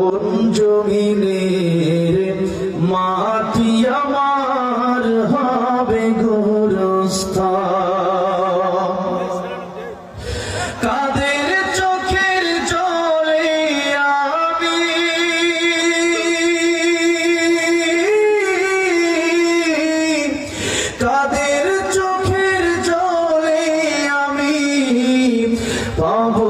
কোন মাটি কাদের চোখের আমি কাদের চোখের জলে আমি পাব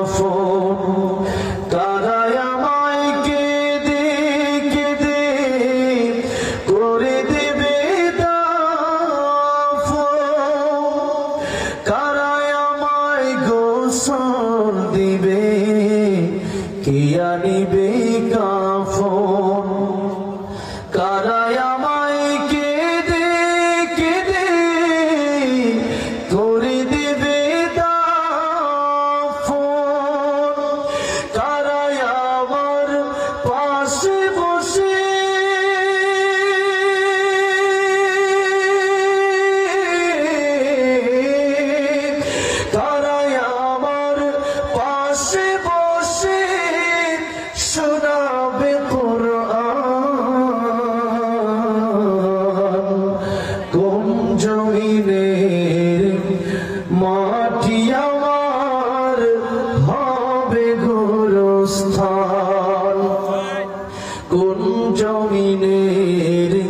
কিয়া নিবে কাফন। কোন জমিনের